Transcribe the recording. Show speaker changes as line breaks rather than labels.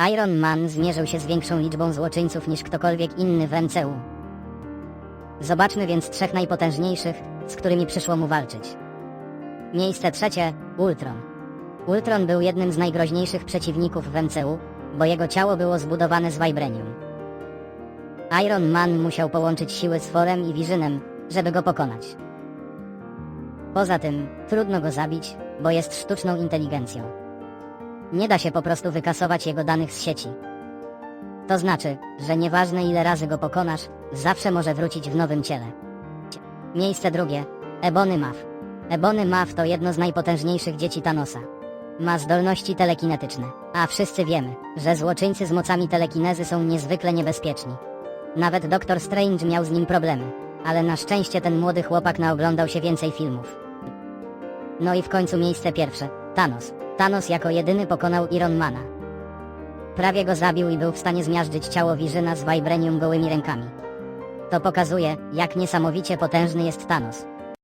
Iron Man zmierzył się z większą liczbą złoczyńców niż ktokolwiek inny w MCU. Zobaczmy więc trzech najpotężniejszych, z którymi przyszło mu walczyć. Miejsce trzecie Ultron. Ultron był jednym z najgroźniejszych przeciwników w MCU, bo jego ciało było zbudowane z vibranium. Iron Man musiał połączyć siły z Forem i Visionem, żeby go pokonać. Poza tym, trudno go zabić, bo jest sztuczną inteligencją. Nie da się po prostu wykasować jego danych z sieci. To znaczy, że nieważne ile razy go pokonasz, zawsze może wrócić w nowym ciele. Miejsce drugie. Ebony Maw. Ebony Maw to jedno z najpotężniejszych dzieci Thanosa. Ma zdolności telekinetyczne, a wszyscy wiemy, że złoczyńcy z mocami telekinezy są niezwykle niebezpieczni. Nawet Doktor Strange miał z nim problemy, ale na szczęście ten młody chłopak naoglądał się więcej filmów. No i w końcu miejsce pierwsze. Thanos. Thanos jako jedyny pokonał Ironmana. Prawie go zabił i był w stanie zmiażdżyć ciało Visiona z Vibranium gołymi rękami. To pokazuje, jak niesamowicie potężny jest Thanos.